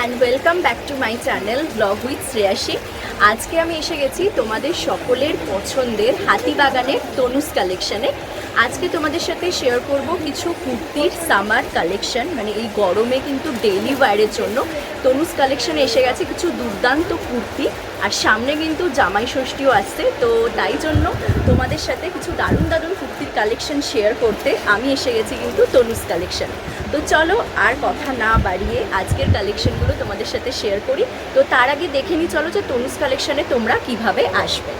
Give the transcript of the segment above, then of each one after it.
And welcome back to my channel blog with Shreyasi আজকে আমি এসে গেছি তোমাদের সকলের পছন্দের হাতিবাগানের তনুস কালেকশানে আজকে তোমাদের সাথে শেয়ার করব কিছু কুর্তির সামার কালেকশন মানে এই গরমে কিন্তু ডেইলি ওয়্যারের জন্য তনুস কালেকশানে এসে গেছে কিছু দুর্দান্ত কুর্তি। আর সামনে কিন্তু জামাই ষষ্ঠীও আসছে, তো তাই জন্য তোমাদের সাথে কিছু দারুণ দারুণ কুর্তির কালেকশন শেয়ার করতে আমি এসে গেছি কিন্তু তনুস কালেকশন তো চলো আর কথা না বাড়িয়ে আজকের কালেকশনগুলো তোমাদের সাথে শেয়ার করি। তো তার আগে দেখে নিই চলো যে তনুস কালেকশনে তোমরা কীভাবে আসবে।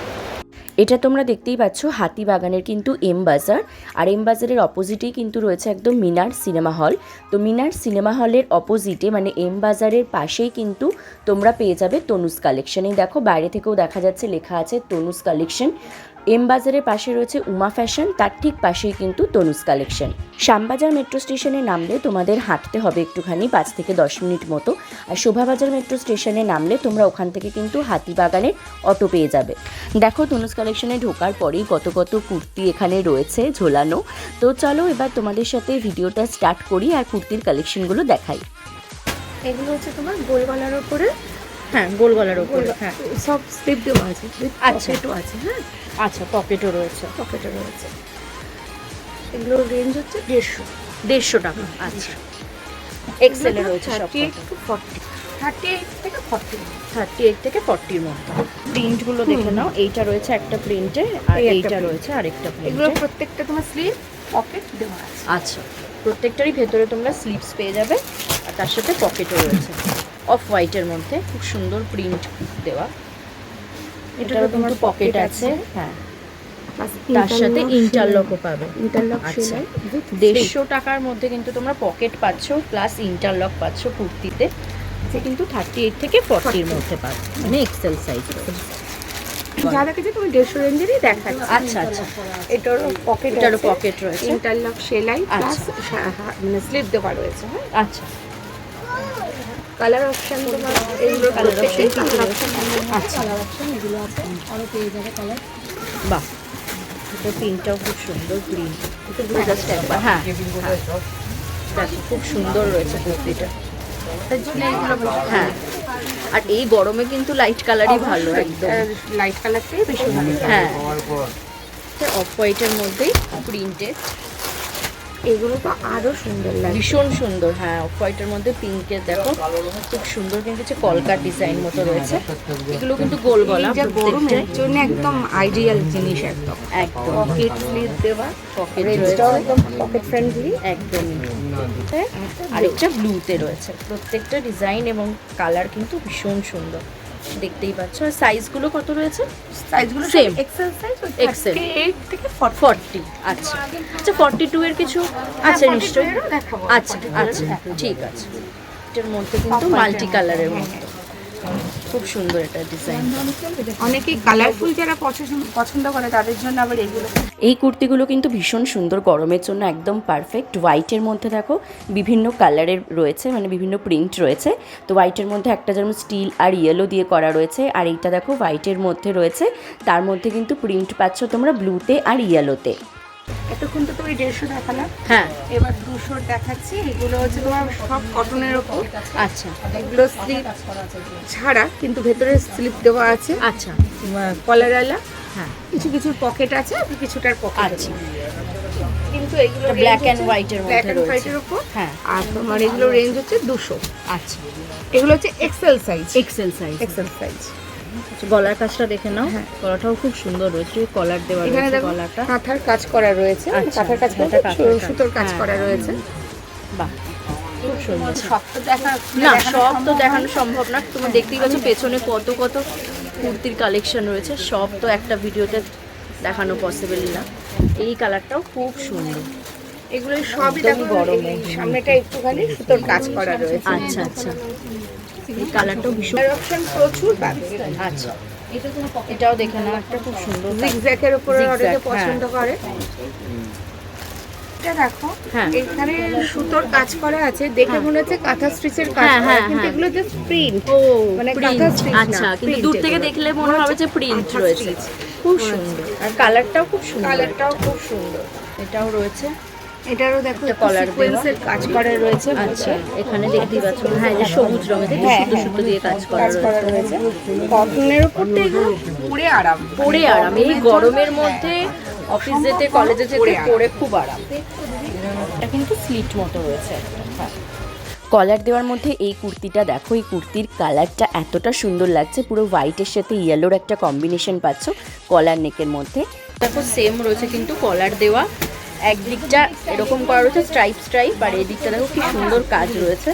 এটা তোমরা দেখতেই পাচ্ছ হাতিবাগানের কিন্তু এম বাজার। আর এম বাজারের অপোজিটেই কিন্তু রয়েছে একদম মিনার সিনেমা হল তো মিনার সিনেমা হলের অপোজিটে মানে এম বাজারের পাশেই কিন্তু তোমরা পেয়ে যাবে তনুস কালেকশন এই। দেখো, বাইরে থেকেও দেখা যাচ্ছে, লেখা আছে তনুস কালেকশন এম বাজারের পাশে রয়েছে উমা ফ্যাশন তার ঠিক পাশেই কিন্তু তনুস কালেকশন। শ্যামবাজার মেট্রো স্টেশনে নামলে তোমাদের হাঁটতে হবে একটুখানি পাঁচ থেকে দশ মিনিট মতো। আর শোভাবাজার মেট্রো স্টেশনে নামলে তোমরা ওখান থেকে কিন্তু হাতিবাগানের অটো পেয়ে যাবে। দেখো তনুজ কালেকশনে ঢোকার পরেই কত কত কুর্তি এখানে রয়েছে ঝোলানো। তো চলো এবার তোমাদের সাথে ভিডিওটা স্টার্ট করি আর কুর্তির কালেকশনগুলো দেখাই। এগুলো হচ্ছে তোমার গোল গলার উপরে হ্যাঁ গোল গলার উপরে হ্যাঁ। সব স্লিপ দেওয়া আছে আচ্ছা। আছে হ্যাঁ। আচ্ছা পকেটও রয়েছে। পকেটও রয়েছে। এগুলোর রেঞ্জ হচ্ছে দেড়শো। দেড়শো টাকা আচ্ছা। এক্সেলে রয়েছে thirty eight to forty thirty eight থেকে ফর্টি থার্টি এইট থেকে ফর্টির মধ্যে। প্রিন্টগুলো দেখে নাও এইটা রয়েছে একটা প্রিন্টে আর এইটা। রয়েছে আরেকটা এগুলো প্রত্যেকটা তোমার স্লিপ পকেট দেওয়া আছে। আচ্ছা প্রত্যেকটারই ভেতরে তোমরা স্লিপস পেয়ে যাবে আর তার সাথে পকেটও রয়েছে। অফ হোয়াইটের মধ্যে খুব সুন্দর প্রিন্ট দেওয়া। এটারও তোমার পকেট আছে। হ্যাঁ। তার সাথে ইন্টারলকও পাবে। ইন্টারলক আচ্ছা। দেড়শো টাকার মধ্যে কিন্তু তোমরা পকেট পাচ্ছ প্লাস ইন্টারলক পাচ্ছ কুর্তিতে। সে কিন্তু থার্টি এইট থেকে ফর্টির মধ্যে পাবে। মানে এক্সেল সাইজ যা দেখেছি তুমি দেড়শো রেঞ্জেরই দেখাচ্ছি। আচ্ছা আচ্ছা। এটারও পকেট এটারও পকেট রয়েছে। ইন্টারলক সেলাই প্লাস আচ্ছা। মানে স্লিপ দেওয়া রয়েছে হ্যাঁ। আচ্ছা। কালার অপশন তোমার এগুলো Colour প্রত্যেকটাই option কালার অপশন আচ্ছা বাহ। এটা প্রিন্টটাও খুব সুন্দর একটু ব্লু জাস্ট একবার। হ্যাঁ হ্যাঁ। দেখো খুব সুন্দর রয়েছে কুর্তিটা। হ্যাঁ। আর এই গরমে কিন্তু লাইট কালারই ভালো। একদম লাইট কালারটাই বেশি ভালো হ্যাঁ। অফ হোয়াইটের মধ্যেই প্রিন্টেড এগুলো তো আরও সুন্দর লাগে ভীষণ সুন্দর হ্যাঁ অফ হোয়াইটের মধ্যে পিঙ্কের দেখো খুব সুন্দর কিন্তু হচ্ছে কলকার ডিজাইন মতো রয়েছে। এগুলো কিন্তু গোল গলা গরমের জন্য একদম আইডিয়াল জিনিস একদম। একদম। পকেট স্লিভ দেওয়া পকেট রয়েছে। একদম পকেট ফ্রেন্ডলি একদমই। আরেকটা ব্লুতে রয়েছে। প্রত্যেকটা ডিজাইন এবং কালার কিন্তু ভীষণ সুন্দর। দেখতেই পাচ্ছ। আর সাইজগুলো কত রয়েছে? সাইজগুলো সেম এক্সেল সাইজ এক্সেল 38 থেকে 40 ফর্টি আচ্ছা। আচ্ছা ফর্টি টু এর কিছু আছে হ্যাঁ, নিশ্চয়ই? দেখাবো। আচ্ছা আচ্ছা ঠিক আছে। এটার মধ্যে কিন্তু মাল্টি কালারের মধ্যে খুব সুন্দর এটা ডিজাইন অনেকেই কালারফুল যারা পছন্দ পছন্দ করে তাদের জন্য আবার এগুলো। এই কুর্তিগুলো কিন্তু ভীষণ সুন্দর গরমের জন্য একদম পারফেক্ট হোয়াইটের মধ্যে দেখো বিভিন্ন কালারের রয়েছে মানে বিভিন্ন প্রিন্ট রয়েছে। তো হোয়াইটের মধ্যে একটা যেমন স্টিল আর ইয়েলো দিয়ে করা রয়েছে আর এইটা দেখো হোয়াইটের মধ্যে রয়েছে। তার মধ্যে কিন্তু প্রিন্ট পাচ্ছ তোমরা ব্লুতে আর ইয়েলোতে এতক্ষণ তো তুমি দেড়শো দেখালাম হ্যাঁ। এবার দুশো দেখাচ্ছি। এগুলো হচ্ছে তোমার সব কটনের ওপর। আচ্ছা। এগুলো স্লিপ ছাড়া কিন্তু ভেতরে স্লিপ দেওয়া আছে। আচ্ছা। কলারওয়ালা হ্যাঁ। কিছু কিছু পকেট আছে আর কিছুটার পকেট আচ্ছা। কিন্তু এগুলো and white এর ব্ল্যাক অ্যান্ড হোয়াইটের উপর হ্যাঁ। আর তোমার এগুলো রেঞ্জ হচ্ছে দুশো। আচ্ছা। এগুলো হচ্ছে XL size XL size XL size গলার কাজটা দেখে নাও। হ্যাঁ। গলাটাও খুব সুন্দর রয়েছে কলার দেওয়া রয়েছে গলাটা। কাঁথার কাজ করা রয়েছে আচ্ছা, কাঁথার কাজ করা। সুতোর কাজ করা হ্যাঁ, রয়েছে। বাহ খুব সুন্দর। সব তো দেখা না সব তো দেখানো সম্ভব না। তুমি দেখতেই পাচ্ছ পেছনে কত কত কুর্তির কালেকশন রয়েছে। সব তো একটা ভিডিওতে দেখানো পসিবল না। এই কালারটাও খুব সুন্দর। এগুলো সবই দেখো গরমে। সামনেটা একটুখানি সুতোর কাজ করা রয়েছে। আচ্ছা আচ্ছা। এই কালারটাও ভীষণ অপশন প্রচুর পাবে আচ্ছা। এটাও দেখে নাও একটা খুব সুন্দর জিগজ্যাকের উপরে অনেকে হ্যাঁ। পছন্দ করে। এটা দেখো হ্যাঁ। এখানে সুতোর কাজ করা আছে। দেখে মনে হচ্ছে কাঁথা স্টিচের কাজ হ্যাঁ, হ্যাঁ, কিন্তু হ্যাঁ। এগুলো জাস্ট প্রিন্ট ও মানে কাঁথা আচ্ছা কিন্তু দূর থেকে দেখলে মনে হবে যে প্রিন্ট রয়েছে। খুব সুন্দর। আর কালারটাও খুব সুন্দর। কালারটাও খুব সুন্দর। এটাও রয়েছে। এটারও দেখো। সিকোয়েন্সের কাজ করা রয়েছে। আচ্ছা এখানে দেখতেই পাচ্ছ। হ্যাঁ সবুজ রঙের হ্যাঁ, সুতো হ্যাঁ। সুতো দিয়ে কাজ করা রয়েছে। কটনের উপর তো এগুলো পরে আরাম। পরে আরাম। এই গরমের মধ্যে অফিস যেতে কলেজে যেতে পরে পরে খুব আরাম। এটা কিন্তু স্লিট মতো রয়েছে। হ্যাঁ। কলার দেওয়ার মধ্যে এই কুর্তিটা দেখো এই কুর্তির কালারটা এতটা সুন্দর লাগছে পুরো হোয়াইটের সাথে ইয়েলোর একটা কম্বিনেশন পাচ্ছ কলার নেকের মধ্যে। দেখো সেম রয়েছে কিন্তু কলার দেওয়া। একদিকটা এরকম করা রয়েছে স্ট্রাইপ স্ট্রাইপ আর এই দিকটা দেখো কি সুন্দর কাজ রয়েছে।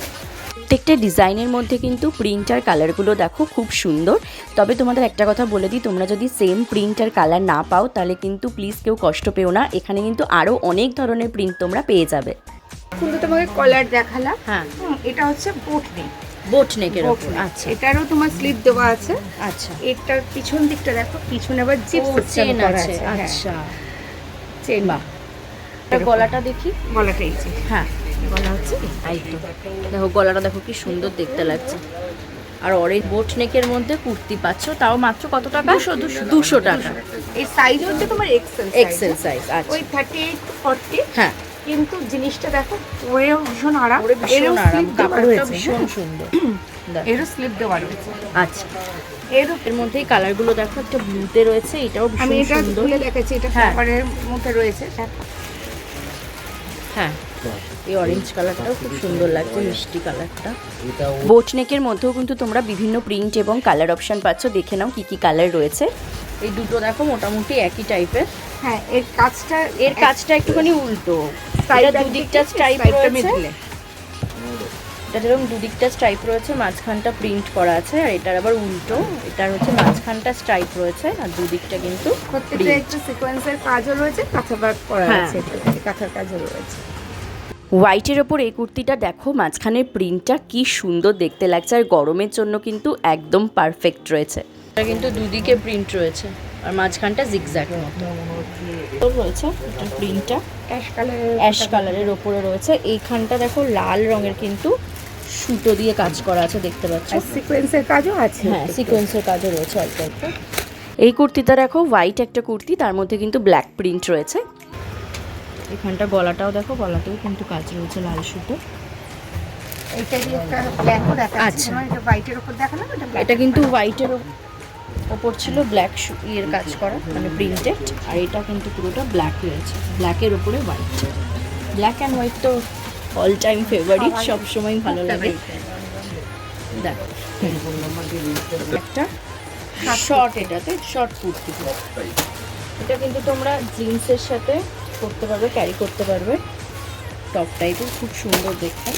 প্রত্যেকটা ডিজাইনের মধ্যে কিন্তু প্রিন্ট আর কালারগুলো দেখো খুব সুন্দর। তবে তোমাদের একটা কথা বলে দিই তোমরা যদি সেম প্রিন্ট আর কালার না পাও তাহলে কিন্তু প্লিজ কেউ কষ্ট পেও না। এখানে কিন্তু আরও অনেক ধরনের প্রিন্ট তোমরা পেয়ে যাবে। কিন্তু তোমাকে কলার দেখালাম। হ্যাঁ। এটা হচ্ছে বোট নেক বোট নেকের ওপর আচ্ছা। এটারও তোমার স্লিপ দেওয়া আছে। আচ্ছা। এটার পিছন দিকটা দেখো পিছনে আবার জিপ চেন আছে। হ্যাঁ, আচ্ছা। চেন বাহ। গলাটা দেখি। গলাটা এই যে। হ্যাঁ। গলা হচ্ছে এই তো দেখো গলাটা দেখো কি সুন্দর দেখতে লাগছে। আর অরেঞ্জ বোট নেকের মধ্যে কুর্তি পাচ্ছ তাও মাত্র কত টাকা? দুশো টাকা। এই সাইজ হচ্ছে তোমার এক্সেল এক্সেল সাইজ আচ্ছা। ওই থার্টি এইট ফর্টি হ্যাঁ। কিন্তু জিনিসটা দেখো পরেও ভীষণ আরাম ওরে ভীষণ আরাম দেওয়া কাপড়টা ভীষণ হ্যাঁ। সুন্দর এরও স্লিপ দেওয়া রয়েছে। আচ্ছা। এরও এর মধ্যেই কালারগুলো দেখো একটা ব্লুতে রয়েছে এটাও আমি ভীষণ এটা সুন্দর। খুলে দেখাচ্ছি এটা হ্যাঁ। পেপারের মধ্যে রয়েছে দেখো। হ্যাঁ। এই অরেঞ্জ কালারটাও খুব সুন্দর লাগছে মিষ্টি কালারটা বোট নেকের মধ্যেও কিন্তু তোমরা বিভিন্ন প্রিন্ট এবং কালার অপশন পাচ্ছ। দেখে নাও কি কি কালার রয়েছে। এই দুটো দেখো মোটামুটি একই টাইপের হ্যাঁ এর কাজটা এর কাজটা একটুখানি উল্টো। দুদিকটা দিকে, স্ট্রাইপ side টা রয়েছে। এটা যেরকম দুদিকটা স্ট্রাইপ রয়েছে মাঝখানটা প্রিন্ট করা আছে আর এটার আবার উল্টো এটার হচ্ছে মাঝখানটা স্ট্রাইপ রয়েছে আর দুদিকটা কিন্তু প্রত্যেকটা একটু সিকোয়েন্সের কাজও রয়েছে কাঁথা করা হ্যাঁ। আছে কাঁথার কাজও রয়েছে। হোয়াইটের ওপর এই কুর্তিটা দেখো মাঝখানের প্রিন্টটা কি সুন্দর দেখতে লাগছে আর গরমের জন্য কিন্তু একদম পারফেক্ট রয়েছে। এটা কিন্তু দুদিকে প্রিন্ট রয়েছে আর মাঝখানটা জিগজ্যাগ মতো। রয়েছে এটার প্রিন্টটা অ্যাশ কালারের অ্যাশ কালারের ওপরে রয়েছে এইখানটা দেখো লাল রঙের কিন্তু সুতো দিয়ে কাজ করা আছে দেখতে পাচ্ছ। সিকোয়েন্সের কাজও আছে। হ্যাঁ সিকোয়েন্সের কাজও রয়েছে অল্প অল্প। এই কুর্তিটা দেখো হোয়াইট একটা কুর্তি তার মধ্যে কিন্তু ব্ল্যাক প্রিন্ট রয়েছে। এখানটা গলাটাও দেখো গলাতেও কিন্তু কাজ রয়েছে লাল সুতো। এইটা দিয়ে একটা ব্ল্যাকও দেখাচ্ছি। আচ্ছা। এটা হোয়াইটের উপর দেখালাম এটা এটা কিন্তু হোয়াইটের ওপর ছিল ব্ল্যাক ইয়ের কাজ করা মানে প্রিন্টেড আর এটা কিন্তু পুরোটা ব্ল্যাক রয়েছে ব্ল্যাকের ওপরে হোয়াইট ব্ল্যাক অ্যান্ড হোয়াইট তো অল টাইম ফেভারিট সবাই- সব সময় ভালো লাগে। দেখ। একটা শর্ট এটাতে শর্ট কুর্তি। এটা কিন্তু তোমরা জিন্সের সাথে করতে পারবে ক্যারি করতে পারবে। টপ টাইপের খুব সুন্দর দেখতে।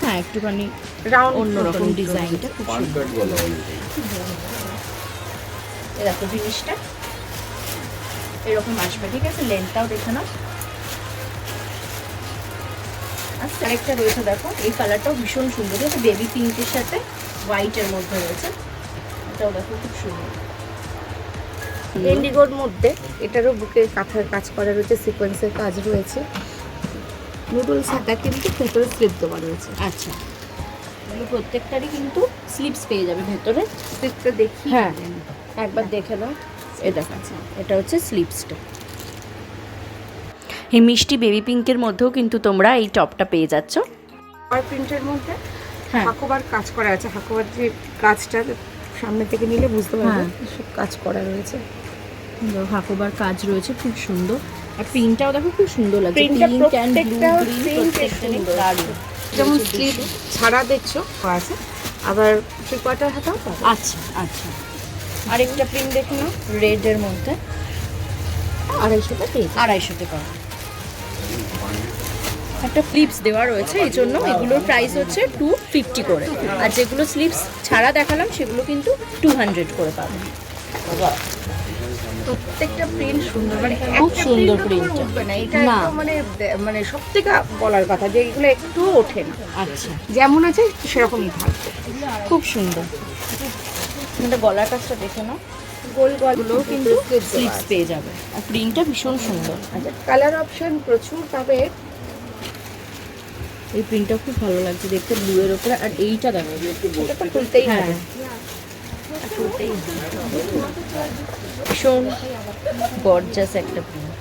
হ্যাঁ একটুখানি রাউন্ড অন্যরকম ডিজাইনটা খুব সুন্দর। দেখো জিনিসটা। এরকম আসবে ঠিক আছে? লেন্থটাও দেখে নাও আচ্ছা আরেকটা রয়েছে দেখো এই কালারটাও ভীষণ সুন্দর। এটা বেবি পিঙ্কের সাথে হোয়াইটের মধ্যে রয়েছে। এটাও দেখো খুব সুন্দর। ইন্ডিগোর মধ্যে এটারও বুকে কাঁথার কাজ করা রয়েছে সিকোয়েন্সের কাজ রয়েছে। নুডলস হাতা কিন্তু ভেতরে স্লিপ দেওয়া রয়েছে। আচ্ছা। এগুলো প্রত্যেকটারই কিন্তু স্লিপস পেয়ে যাবে ভেতরে। স্লিপটা দেখি হ্যাঁ। একবার দেখে নাও। এ দেখো এটা হচ্ছে স্লিপসটা এই মিষ্টি বেবি পিঙ্কের মধ্যেও কিন্তু তোমরা এই টপটা পেয়ে যাচ্ছ। আর প্রিন্টের মধ্যে হ্যাঁ। হাকোবার কাজ করা আছে। হাকোবার যে কাজটা সামনে থেকে নিলে বুঝতে পারবে। হ্যাঁ। সব কাজ করা রয়েছে। হাকোবার কাজ রয়েছে খুব সুন্দর। আর প্রিন্টটাও দেখো খুব সুন্দর লাগছে। প্রিন্টটা পিঙ্ক অ্যান্ড ব্লু যেমন স্লিপ ছাড়া দেখছ আছে। আবার থ্রি কোয়ার্টার হাতাও পাবে। আচ্ছা আচ্ছা। আরেকটা প্রিন্ট দেখে নাও রেডের মধ্যে। আড়াইশোতে পেয়ে আড়াইশোতে পাওয়া একটা স্লিপস দেওয়া রয়েছে এই জন্য এগুলোর প্রাইস হচ্ছে টু ফিফটি করে। আর যেগুলো স্লিপস ছাড়া দেখালাম সেগুলো কিন্তু টু হান্ড্রেড করে পাবেন প্রত্যেকটা প্রিন্ট সুন্দর মানে খুব সুন্দর print ও print টা। উঠবে না এটা মানে মানে সব থেকে বলার কথা যে এগুলো একটু ওঠে না। আচ্ছা। যেমন আছে সেরকমই থাকবে। খুব সুন্দর। গলার কাজটা দেখে নাও। গোল গলগুলোও কিন্তু স্লিপস পেয়ে যাবে। আর প্রিন্টটা ভীষণ সুন্দর। আচ্ছা কালার অপশন প্রচুর পাবে। এই প্রিন্টটা খুব ভালো লাগছে দেখতে ব্লু এর উপরে আর এইটা দেখো এটা তো খুলতেই হ্যাঁ। ভীষণ গর্জাস একটা প্রিন্ট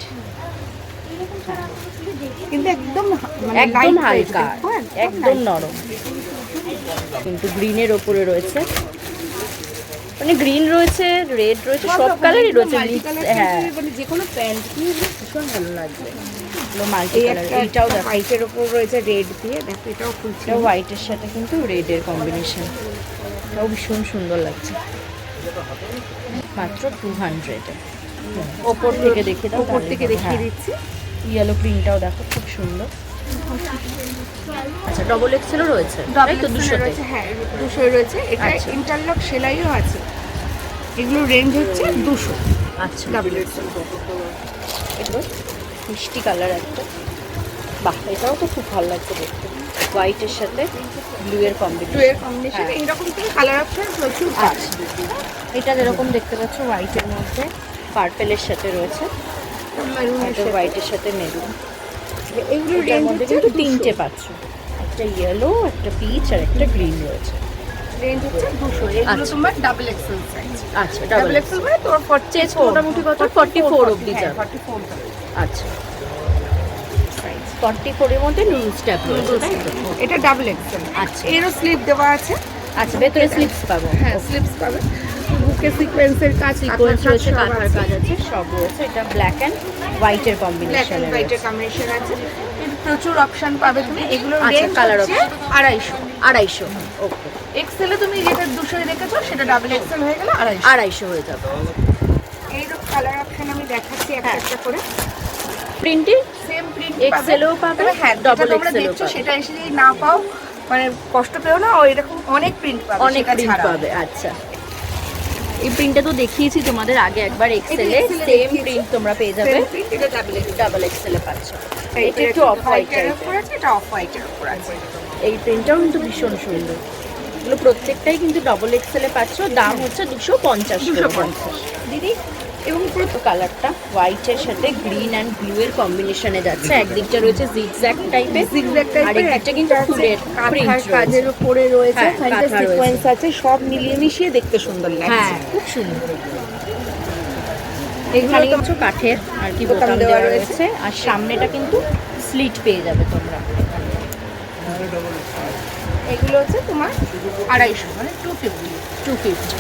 কিন্তু একদম মানে একদম হালকা একদম নরম। কিন্তু গ্রিনের ওপরে রয়েছে মানে গ্রিন রয়েছে রেড রয়েছে সব কালারই রয়েছে হ্যাঁ। মানে যে কোনো প্যান্ট দিয়ে ভীষণ ভালো লাগবে। এইটাও হোয়াইটের ওপর রয়েছে রেড দিয়ে দেখো এটাও খুলছে হোয়াইটের সাথে কিন্তু রেডের কম্বিনেশন এটাও ভীষণ সুন্দর লাগছে। মাত্র টু হান্ড্রেডে ওপর থেকে দেখে দাও উপর থেকে দেখিয়ে দিচ্ছি। ইয়েলো প্রিন্টটাও দেখো খুব সুন্দর। আচ্ছা ডবল এক্সেলও রয়েছে। তাই তো Double দুশোতে? রয়েছে হ্যাঁ দুশো রয়েছে। এটা আচ্ছা। ইন্টারলক সেলাইও আছে। এগুলো রেঞ্জ হচ্ছে দুশো। আচ্ছা। ডাবল এক্সেল এগুলো মিষ্টি কালার একটা। বাহ এটাও তো খুব ভালো লাগছে দেখতে। হোয়াইটের সাথে ব্লু এর কম্বিনেশন এর কম্বিনেশন হ্যাঁ। এইরকম থেকে কালার অপশন প্রচুর আছে এটা যেরকম দেখতে পাচ্ছ হোয়াইটের মধ্যে পার্পেলের সাথে রয়েছে। হোয়াইটের সাথে। মেরুন এগুলো এটার রেঞ্জ হচ্ছে কিন্তু তিনটে পাচ্ছ। একটা ইয়েলো একটা পিচ আর একটা গ্রিন রয়েছে। রেঞ্জ হচ্ছে দুশো। এগুলো। তোমার ডাবল এক্সেল সাইজ আচ্ছা ডাবল ডাবল এক্সেল মানে তোর ফর্টি মোটামুটি কত? যাবে। আচ্ছা। ফোরের মধ্যে নুডলস ট্যাপ? এটা ডাবল এক্সেল আচ্ছা। এরও স্লিপ দেওয়া আছে। আচ্ছা ভেতরে স্লিপস পাবো। হ্যাঁ স্লিপস পাবে। বুকে সিকোয়েন্সের কাজ সিকোয়েন্স রয়েছে কাঁথার কাজ আছে। সব রয়েছে। এটা ব্ল্যাক অ্যান্ড হোয়াইটের ব্ল্যাক কম্বিনেশন হোয়াইটের কম্বিনেশন আছে। প্রচুর অপশন পাবে তুমি। এগুলো আচ্ছা, colour হচ্ছে আড়াইশো। আড়াইশো। ওকে এক্সেলে তুমি যেটা দুশো রেখেছো সেটা ডাবল এক্সেল হয়ে গেল আড়াইশো। আড়াইশো হয়ে যাবে। এইরকম কালার অপশন আমি দেখাচ্ছি একটা হ্যাঁ। একটা করে। প্রিন্টে সেম প্রিন্ট XL ও পাবে, হ্যাঁ double double তোমরা XL ও দেখছ পাবে। সেটা এসে যদি না পাও মানে কষ্ট পেও না ওই রকম অনেক প্রিন্ট পাবে অনেক প্রিন্ট পাবে আচ্ছা। এই প্রিন্টটা তো দেখিয়েছি তোমাদের আগে একবার এক্সেলে এ। সেম প্রিন্ট তোমরা পেয়ে যাবে। এটা ডাবল। ডাবল এক্সেলে পাচ্ছ। এটা একটু অফ হোয়াইট হোয়াইটের উপর আছে এটা অফ হোয়াইটের উপর আছে। এই প্রিন্টটাও কিন্তু ভীষণ সুন্দর। এগুলো প্রত্যেকটাই কিন্তু ডবল এ পাচ্ছ। দাম হচ্ছে দুশো পঞ্চাশ দুশো পঞ্চাশ। দিদি? এবং পুরো কালারটা হোয়াইটের সাথে গ্রিন অ্যান্ড ব্লু এর কম্বিনেশনে যাচ্ছে। একদিকটা রয়েছে জিগজ্যাগ টাইপের জিগজ্যাগ আর টাইপের একদিকটা কিন্তু ফুলের কাঁথার কাজের উপরে রয়েছে হ্যাঁ, খানিকটা সিকোয়েন্স আছে সব মিলিয়ে মিশিয়ে দেখতে সুন্দর লাগছে। হ্যাঁ খুব সুন্দর। এগুলো এখানে কিছু কাঠের আর কি বোতাম দেওয়া। রয়েছে। আর সামনেটা কিন্তু স্লিট পেয়ে যাবে তোমরা। এগুলো হচ্ছে তোমার আড়াইশো মানে টু ফিফটি টু ফিফটি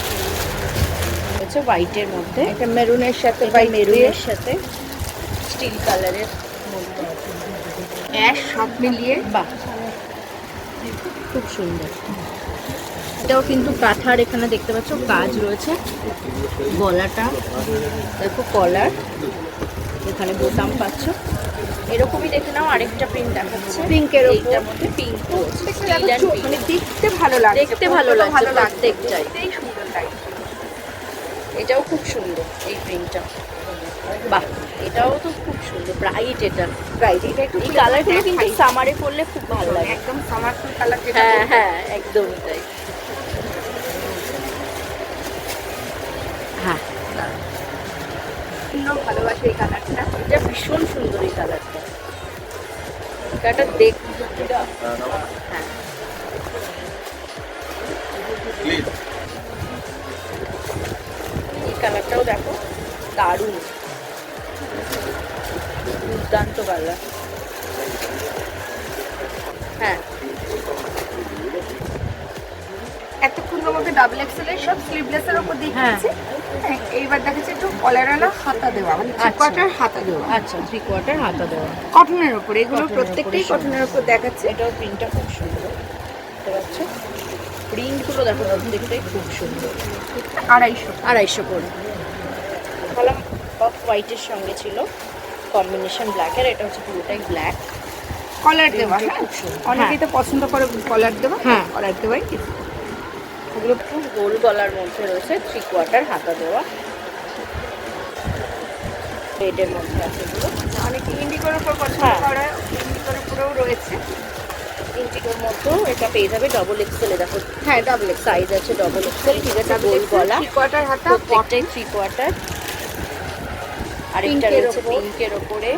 হচ্ছে হোয়াইটের মধ্যে। এটা মেরুনের সাথে বা মেরুনের সাথে। স্টিল কালারের মধ্যে। অ্যাশ সব মিলিয়ে। বাহ। খুব সুন্দর। এটাও কিন্তু কাঁথার এখানে দেখতে পাচ্ছ কাজ রয়েছে। গলাটা। দেখো কলার এখানে বোতাম পাচ্ছ। এরকমই দেখে নাও আরেকটা প্রিন্ট দেখাচ্ছে। পিঙ্কের এইটার মধ্যে পিঙ্ক মানে দেখতে ভালো লাগে দেখতে ভালো লাগে প্রত্যেকটাই। সুন্দর লাগছে এটাও খুব সুন্দর এই প্রিন্টটা বাহ এটাও তো খুব সুন্দর ব্রাইট এটা। রাইট এটা একটু এই কালারগুলো কিন্তু সামারে পরলে খুব ভালো লাগে। একদম সামারফুল কালার যেটা হ্যাঁ হ্যাঁ একদমই তাই। হ্যাঁ। ভীষণ ভালোবাসে এই কালারটা এটা ভীষণ সুন্দর এই কালারটা এটা দেখ হ্যাঁ। কালারটাও দেখো দারুণ। দুর্দান্ত কালার হ্যাঁ। এতক্ষণ তোমাকে ডাবল এক্সেল এর সব স্লিভলেস এর উপর হ্যাঁ। হ্যাঁ, এইবার দেখাচ্ছি একটু কলারালা হাতা দেওয়া মানে আচ্ছা। চিকোয়াটার হাতা দেওয়া। আচ্ছা থ্রি কোয়ার্টার হাতা দেওয়া। কটনের উপর এগুলো প্রত্যেকটাই কটনের উপর দেখাচ্ছে। এটাও প্রিন্টটা খুব সুন্দর। দেখতে পাচ্ছ প্রিন্টগুলো দেখো প্রত্যেকটাই খুব সুন্দর। আড়াইশো। আড়াইশো করে। কলাম অফ হোয়াইটের সঙ্গে ছিল কম্বিনেশন ব্ল্যাকের এটা হচ্ছে পুরোটাই ব্ল্যাক কলার দেওয়া হ্যাঁ? অনেকেই তো পছন্দ করে কলার দেওয়া হ্যাঁ। কলার দেওয়াই কিছু। ওগুলো খুব গোল গলার মধ্যে রয়েছে থ্রি কোয়ার্টার হাতা দেওয়া। রেডের মধ্যে আছে এগুলো। অনেকে ইন্ডিগোর উপর পছন্দ হ্যাঁ। করে ইন্ডিগোর উপরেও রয়েছে। মধ্যেও এটা পেয়ে যাবে ডবল এক্সেলে দেখো হ্যাঁ ডাবল সাইজ আছে ডবল এক্সেল ঠিক আছে গোল গলা। কোয়ার্টার হাতা প্রত্যেকটাই থ্রি কোয়ার্টার আরেকটা রয়েছে পিঙ্কের ওপরে।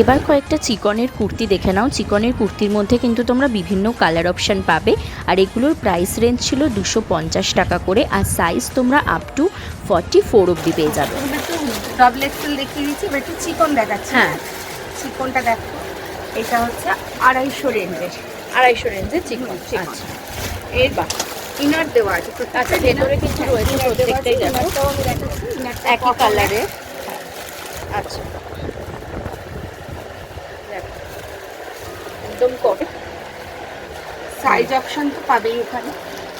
এবার কয়েকটা চিকনের কুর্তি দেখে নাও। চিকনের কুর্তির মধ্যে কিন্তু তোমরা বিভিন্ন কালার অপশান পাবে। আর এগুলোর প্রাইস রেঞ্জ ছিল দুশো পঞ্চাশ টাকা করে। আর সাইজ তোমরা আপ টু ফর্টি ফোর অবধি পেয়ে যাবে। ডাবল এক্সেল দেখিয়ে দিচ্ছি এবার একটু চিকন দেখাচ্ছি। হ্যাঁ। চিকনটা দেখো? এটা হচ্ছে আড়াইশো রেঞ্জের। আড়াইশো রেঞ্জের চিকন চিকন। আচ্ছা। এর ইনার দেওয়া আছে আচ্ছা, ভেতরে কিন্তু রয়েছে প্রত্যেকটাই দেখো। একই কালারের আচ্ছা। দেখো। একদম কম সাইজ অপশন তো পাবেই ওখানে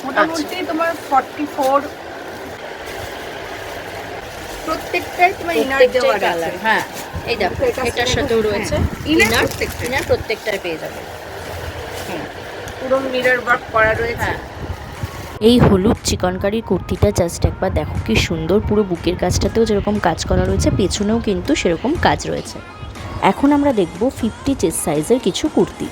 মোটামুটি তোমার ফর্টি ফোর প্রত্যেকটাই তোমার ইনার দেওয়া কালার হ্যাঁ। এই দেখো এটা এটার সাথেও রয়েছে হ্যাঁ, ইনার প্রত্যেকটা। ইনার প্রত্যেকটায় পেয়ে যাবে। পুরো মিরর ওয়ার্ক করা রয়েছে। হ্যাঁ। এই হলুদ চিকনকারির কুর্তিটা জাস্ট একবার দেখো কি সুন্দর পুরো বুকের কাজটাতেও যেরকম কাজ করা রয়েছে পেছনেও কিন্তু সেরকম কাজ রয়েছে। এখন আমরা দেখব ফিফটি চেস্ট সাইজের কিছু কুর্তি।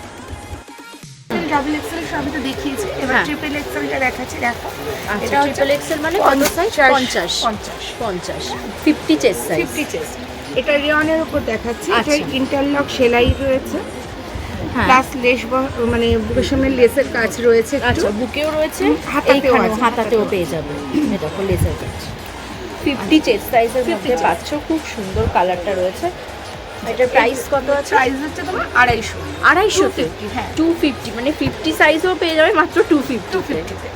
ডাবল এক্সেল সবই তো দেখিয়েছি এবার হ্যাঁ। ট্রিপল এক্সেলটা দেখাচ্ছি দেখো। আচ্ছা এটা হচ্ছে ট্রিপল এক্সেল মানে কত সাইজ পঞ্চাশ পঞ্চাশ। পঞ্চাশ। Fifty chest size fifty chest এটা রিয়নের উপর দেখাচ্ছি এটা আচ্ছা। ইন্টারলক সেলাই রয়েছে হ্যাঁ প্লাস লেস মানে বুকের সামনে লেসের কাজ রয়েছে। আচ্ছা বুকেও রয়েছে হাতাতেও হাতাতেও। পেয়ে যাবে দেখো লেজার কাজ ফিফটি চেস্ট সাইজের 50 মধ্যে। পাচ্ছ খুব সুন্দর কালারটা রয়েছে এটার প্রাইস কত আছে প্রাইস হচ্ছে তোমার আড়াইশো আড়াইশোতে 250, হ্যাঁ। টু ফিফটি মানে ফিফটি সাইজও পেয়ে যাবে মাত্র টু ফিফটি টু ফিফটিতে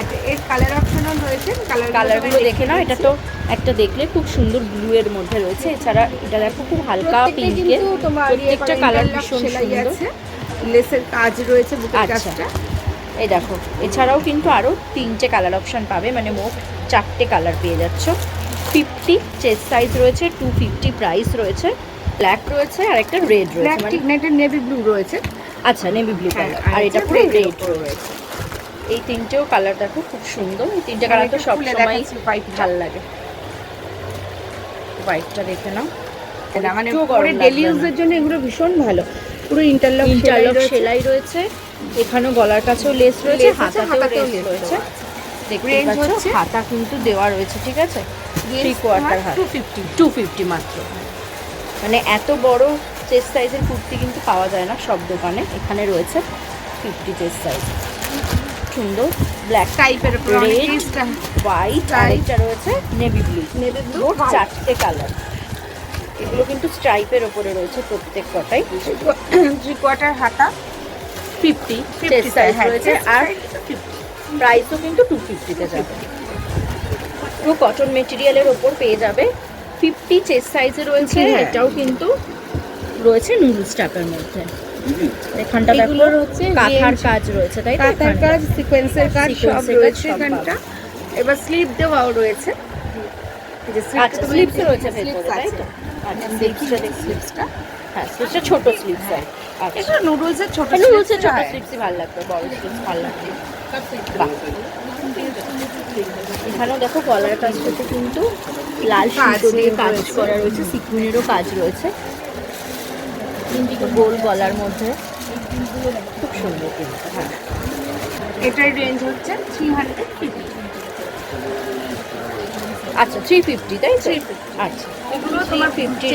আচ্ছা এর কালার অপশনও রয়েছে কালার কালারগুলো দেখে নাও এটা তো একটা দেখলে খুব সুন্দর ব্লু এর মধ্যে রয়েছে। এছাড়া এটা দেখো খুব হালকা প্রত্যেকটা কালার ভীষণ সুন্দর। লেসের কাজ রয়েছে বুকের আচ্ছা। কাজটা। এই দেখো এছাড়াও কিন্তু আরও তিনটে কালার অপশন পাবে মানে মোট চারটে কালার পেয়ে যাচ্ছ। ফিফটি চেস্ট সাইজ রয়েছে টু ফিফটি প্রাইস রয়েছে। ব্ল্যাক রয়েছে আর একটা রেড রয়েছে ব্ল্যাক মানে নেভি ব্লু রয়েছে। আচ্ছা নেভি ব্লু হ্যাঁ, কালার আর আর এটা পুরো রেড রয়েছে। এই তিনটেও কালার দেখো খুব সুন্দর। এই তিনটে কালার তো সব খুলে সময় দেখাচ্ছি white ভালো লাগে। হোয়াইটটা দেখে নাও। মানে ডেলি ইউজের জন্য এগুলো ভীষণ ভালো। পুরো ইন্টারলক ইন্টারলক সেলাই রয়েছে। এখানেও গলার কাছেও লেস রয়েছে হাতাতেও লেস রয়েছে। দেখতে পাচ্ছ হাতা কিন্তু দেওয়া রয়েছে ঠিক আছে? থ্রি কোয়ার্টার হাত। টু ফিফটি মাত্র। মানে এত বড় চেস্ট সাইজের কুর্তি কিন্তু পাওয়া যায় না সব দোকানে। এখানে রয়েছে ফিফটি চেস্ট সাইজ সুন্দর ব্ল্যাক টাইপের অনেক হোয়াইট আর. একটা রয়েছে নেভি ব্লু নেভি ব্লু চারটে কালার এগুলো কিন্তু স্ট্রাইপের ওপরে রয়েছে প্রত্যেক কটাই। থ্রি কোয়ার্টার হাতা। ফিফটি 50 সাইজ রয়েছে। আর প্রাইসও কিন্তু টু ফিফটিতে যাবে। পুরো কটন মেটেরিয়ালের ওপর পেয়ে যাবে। ফিফটি চেস্ট সাইজে রয়েছে। হ্যাঁ। এটাও কিন্তু রয়েছে নুডলস টাপের মধ্যে। এখানটা দেখো হচ্ছে কাঁথার কাজ রয়েছে তাই কাঁথার কাজ সিকোয়েন্সের কাজ সব রয়েছে এখানটা। এবার স্লিপ দেওয়াও রয়েছে। যে আচ্ছা টা স্লিপস রয়েছে ভেতরে তাই তো? আচ্ছা স্লিপসটা স্লিপসটা হ্যাঁ স্লিপসটা ছোট স্লিপস হয়। আচ্ছা। এটা নুডলসের ছোট নুডলসের ছোট স্লিপসই ভালো লাগবে বড় স্লিপস ভালো লাগবে। এখানেও দেখো কাজটাতে কিন্তু লাল সুতো দিয়ে কাজ করা রয়েছে সিকুইনেরও কাজ রয়েছে। গোল গলার মধ্যে খুব সুন্দর কিন্তু হ্যাঁ। এটার রেঞ্জ হচ্ছে থ্রি হান্ড্রেড ফিফটি আচ্ছা থ্রি ফিফটি তাই তো? 350 আচ্ছা। এগুলো থ্রি তোমার ফিফটি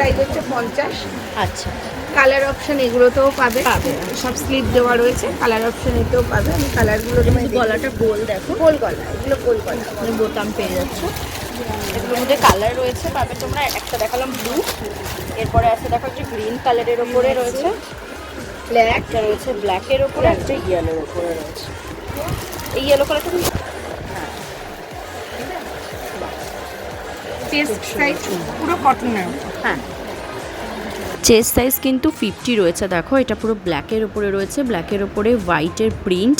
সাইজ হচ্ছে পঞ্চাশ। আচ্ছা। কালার অপশন এগুলোতেও পাবে। পাবে। সব স্লিপ দেওয়া রয়েছে। কালার অপশন এতেও পাবে। আমি কালারগুলো তোমায় গলাটা গোল দেখো। গোল গলা এগুলো গোল গলা। মানে বোতাম পেয়ে যাচ্ছ। এগুলোর মধ্যে কালার রয়েছে পাবে তোমরা একটা দেখালাম ব্লু এরপরে আছে দেখো যে গ্রিন কালারের ওপরে রয়েছে ব্ল্যাক একটা রয়েছে ব্ল্যাকের ওপরে একটা ইয়েলোর ওপরে রয়েছে। এই ইয়েলো কালারটা পুরো কটনের হ্যাঁ। চেস্ট সাইজ কিন্তু ফিফটি রয়েছে দেখো এটা পুরো ব্ল্যাকের উপরে রয়েছে ব্ল্যাকের উপরে হোয়াইটের প্রিন্ট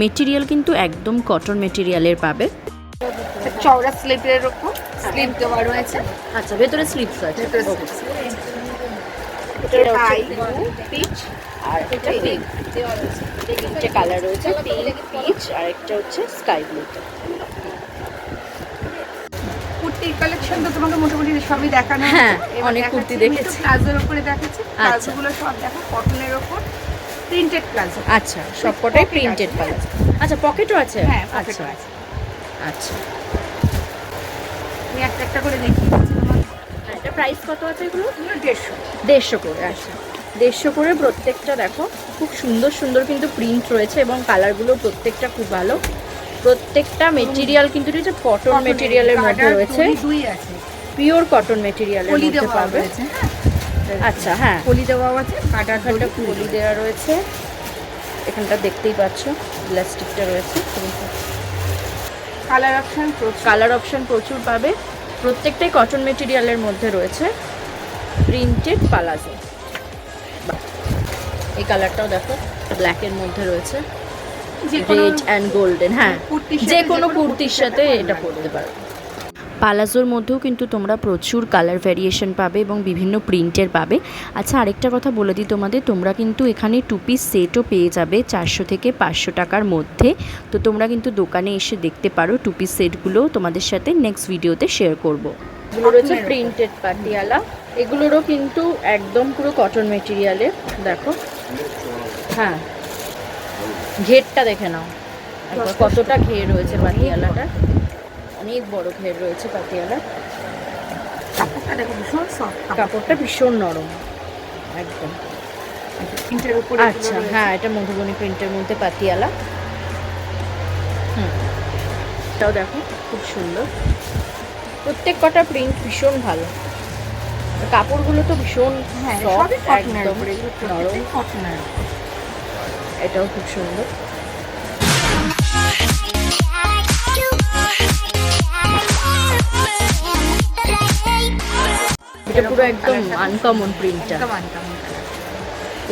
মেটেরিয়াল কিন্তু একদম কটন মেটেরিয়ালের পাবে। চওড়া স্লিপের উপর স্লিপ দেওয়া রয়েছে। আচ্ছা ভেতরে স্লিপস আছে। ভেতরে. এটা পিচ আর এটা পিঙ্ক তিনটে কালার রয়েছে পিঙ্ক পিচ আর একটা হচ্ছে স্কাই ব্লুতে কুর্তির কালেকশন তো তোমাকে মোটামুটি সবই দেখানো হ্যাঁ, অনেক কুর্তি দেখেছি। প্লাজোর উপরে দেখাচ্ছি আচ্ছা। প্লাজোগুলো সব দেখো কটনের প্রিন্টেড প্লাজো। আচ্ছা সবকটাই প্রিন্টেড আচ্ছা পকেটও আছে? হ্যাঁ আচ্ছা আচ্ছা। আছে। আচ্ছা। আমি একটা একটা করে এটা প্রাইস কত আছে এগুলো? দেড়শো। দেড়শো করে আচ্ছা। দেড়শো করে প্রত্যেকটা দেখো খুব সুন্দর সুন্দর কিন্তু প্রিন্ট রয়েছে এবং কালারগুলো প্রত্যেকটা খুব ভালো। প্রত্যেকটা মেটেরিয়াল কিন্তু রয়েছে কটন মেটেরিয়ালের মধ্যে রয়েছে। পিওর কটন মেটেরিয়ালের মধ্যে পাবে। আচ্ছা হ্যাঁ। আছে দেওয়া রয়েছে। এখানটা দেখতেই পাচ্ছ ইলাস্টিকটা রয়েছে। কালার অপশন প্রচুর। কালার অপশন প্রচুর পাবে। প্রত্যেকটাই কটন মেটেরিয়ালের মধ্যে রয়েছে। প্রিন্টেড পালাজো এই কালারটাও দেখো ব্ল্যাকের মধ্যে রয়েছে। রেড অ্যান্ড গোল্ডেন হ্যাঁ। যে কোনো কুর্তির সাথে এটা পরতে পারো। পালাজোর মধ্যেও কিন্তু তোমরা প্রচুর কালার ভ্যারিয়েশন পাবে এবং বিভিন্ন প্রিন্টের পাবে। আচ্ছা আরেকটা কথা বলে দিই তোমাদের তোমরা কিন্তু এখানে টু পিস সেটও পেয়ে যাবে চারশো থেকে পাঁচশো টাকার মধ্যে। তো তোমরা কিন্তু দোকানে এসে দেখতে পারো টু পিস সেটগুলো তোমাদের সাথে নেক্সট ভিডিওতে শেয়ার করব। এগুলো রয়েছে প্রিন্টেড পাটিয়ালা এগুলোরও কিন্তু একদম পুরো কটন মেটেরিয়ালের দেখো। হ্যাঁ ঘেরটা দেখে নাও। কতটা ঘের রয়েছে পাটিয়ালাটা অনেক বড় ঘের রয়েছে পাটিয়ালা। কাপড়টা দেখো ভীষণ সফট কাপড়টা ভীষণ নরম। একদম। প্রিন্টের উপরে আচ্ছা হ্যাঁ এটা মধুবনী প্রিন্টের মধ্যে পাতিয়ালা হুম। এটাও দেখো খুব সুন্দর। প্রত্যেক কটা প্রিন্ট ভীষণ ভালো। কাপড়গুলো তো ভীষণ হ্যাঁ নরম। এটাও খুব সুন্দর। পুরো একদম আনকমন প্রিন্টটা।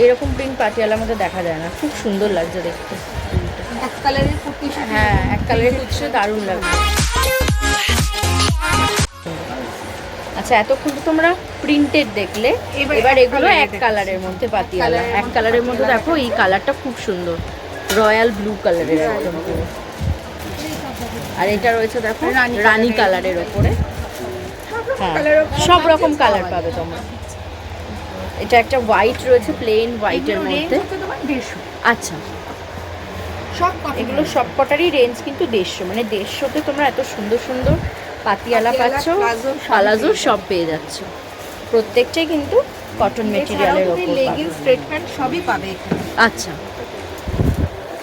এরকম প্রিন্ট পাটিয়ালার মধ্যে দেখা যায় না। খুব সুন্দর লাগছে দেখতে। এক কালারের কুর্তির হ্যাঁ এক কালারের কুচে দারুণ লাগবে আচ্ছা এতক্ষণ তো তোমরা প্রিন্টেড দেখলে। এবার এগুলো এক কালারের মধ্যে পাতিয়ালা এক কালারের মধ্যে দেখো এই কালারটা খুব সুন্দর। রয়্যাল ব্লু কালারের একদম আর এটা রয়েছে দেখো রানী রানী কালারের ওপরে। হ্যাঁ সব রকম কালার পাবে তোমরা। এটা একটা হোয়াইট রয়েছে প্লেন হোয়াইটের মধ্যে। আচ্ছা। সব এগুলো সব কটারই রেঞ্জ কিন্তু দেড়শো। মানে দেড়শোতে তোমরা এত সুন্দর সুন্দর পাতিয়ালা পাচ্ছ পালাজো সব পেয়ে যাচ্ছ। প্রত্যেকটাই কিন্তু কটন মেটেরিয়ালের ওপর লেগিংস প্যান্ট সবই পাবে আচ্ছা।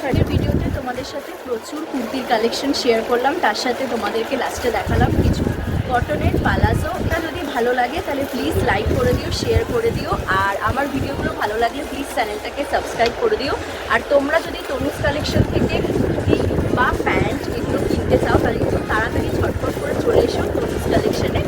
আজকের ভিডিওতে তোমাদের সাথে প্রচুর কুর্তির কালেকশন শেয়ার করলাম। তার সাথে তোমাদেরকে লাস্টে দেখালাম কিছু কটনের পালাজো এটা যদি ভালো লাগে, তাহলে প্লিজ লাইক করে দিও শেয়ার করে দিও। আর আমার ভিডিওগুলো ভালো লাগলে প্লিজ চ্যানেলটাকে সাবস্ক্রাইব করে দিও। আর তোমরা যদি তনুজ কালেকশন থেকে কুর্তি বা প্যান্ট এগুলো কিনতে চাও, তাহলে তাড়াতাড়ি ঝটপট করে চলে এসো তনুজ কালেকশনে